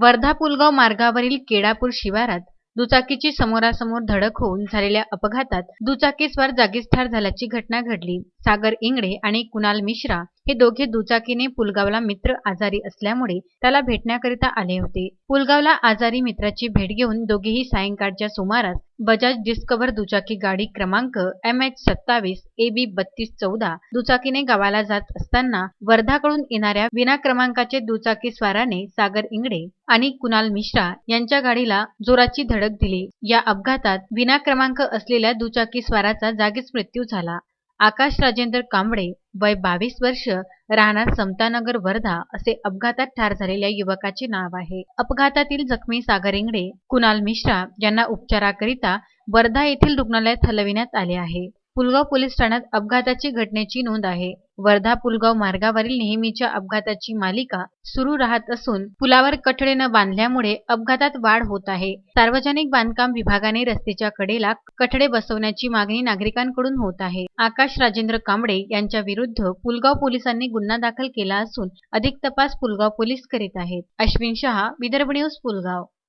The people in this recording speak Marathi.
वर्धा पुलगाव मार्गावरील केडापूर शिवारात दुचाकीची समोरासमोर धडक होऊन झालेल्या अपघातात दुचाकीस्वार जागीच ठार झाल्याची घटना घडली. सागर इंगडे आणि कुणाल मिश्रा हे दोघे दुचाकीने पुलगावला मित्र आजारी असल्यामुळे त्याला भेटण्याकरिता आले होते. पुलगावला आजारी मित्राची भेट घेऊन दोघेही सायंकाळच्या सुमारास बजाज डिस्कव्हर दुचाकी गाडी क्रमांक एम एच सत्तावीस ए बी बत्तीस चौदा दुचाकीने गावाला जात असताना वर्धाकडून येणाऱ्या विना क्रमांकाचे दुचाकी स्वाराने सागर इंगडे आणि कुणाल मिश्रा यांच्या गाडीला जोराची धडक दिली. या अपघातात विना क्रमांक असलेल्या दुचाकी स्वाराचा जागीच मृत्यू झाला. आकाश राजेंद्र कांबळे वय बावीस वर्ष राहणार समतानगर वर्धा असे अपघातात ठार झालेल्या युवकाचे नाव आहे. अपघातातील जखमी सागर इंगडे कुणाल मिश्रा यांना उपचाराकरिता वर्धा येथील रुग्णालयात हलविण्यात आले आहे. पुलगाव पोलीस ठाण्यात अपघाताची घटनेची नोंद आहे. वर्धा पुलगाव मार्गावरील नेहमीच्या अपघाताची मालिका सुरू राहत असून पुलावर कठडे न बांधल्यामुळे अपघातात वाढ होत आहे. सार्वजनिक बांधकाम विभागाने रस्त्याच्या कडेला कठडे बसवण्याची मागणी नागरिकांकडून होत आहे. आकाश राजेंद्र कांबळे यांच्या विरुद्ध पुलगाव पोलिसांनी गुन्हा दाखल केला असून अधिक तपास पुलगाव पोलीस करीत आहेत. अश्विन शहा विदर्भ न्यूज पुलगाव.